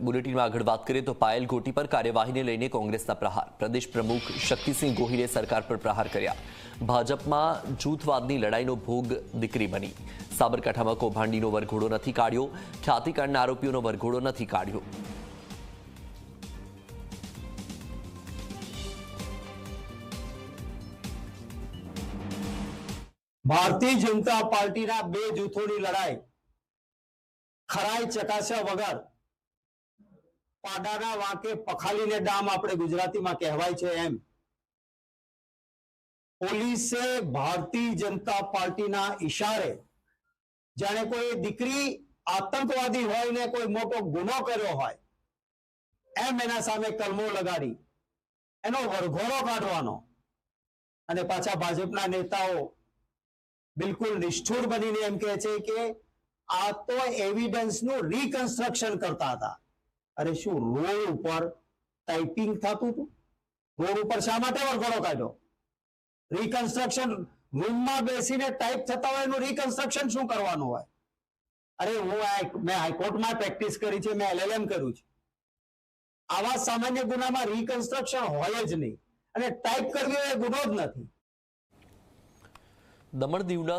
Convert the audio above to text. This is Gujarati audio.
બુલેટિનમાં આગળ વાત કરીએ તો પાયલ ગોટી પર કાર્યવાહીને લઈને કોંગ્રેસના પ્રહાર. પ્રદેશ પ્રમુખ શક્તિસિંહ ગોહિલે સરકાર પર પ્રહાર કર્યા. ભાજપમાં જૂથવાદની લડાઈનો ભોગ દીકરી બની. સાબરકાંઠામાં કૌભાંડીનો વરઘોડો નથી કાઢ્યો. ખ્યાતિકાંડના આરોપીઓનો વરઘોડો નથી કાઢ્યો. ભારતીય જનતા પાર્ટીના બે જૂથોની લડાઈ. ખરાઈ ચકાસ્યા વગર પાડાના વાંકે પખાલીને ડામ આપણે ગુજરાતીમાં કહેવાય છે એમ. પોલીસે ભારતીય જનતા પાર્ટીના ઈશારે જાણે કોઈ દીકરી આતંકવાદી હોય ને કોઈ મોટો ગુનો કર્યો હોય, એમ એના સામે કલમો લગાડી, એનો વરઘોડો કાઢવાનો અને પાછા ભાજપના નેતાઓ બિલકુલ નિષ્ઠુર બનીને એમ કહે છે કે આ તો એવિડન્સનું રિકન્સ્ટ્રક્શન કરતા હતા. અરે શું, રોડ ઉપર ટાઈપિંગ થતું હતું? રોડ ઉપર શા માટે વરઘોડો કાઢ્યો? રિકન્સ્ટ્રક્શન રૂમમાં બેસીને ટાઈપ થતા હોય એનું રિકન્સ્ટ્રક્શન શું કરવાનું હોય? અરે હું મેં હાઈકોર્ટમાં પ્રેક્ટિસ કરી છે, મેં એલએલએમ કર્યું છે. આવા સામાન્ય ગુનામાં રિકન્સ્ટ્રક્શન હોય જ નહીં. અને ટાઈપ કરવી એ ગુનો જ નથી. દમણ દીવના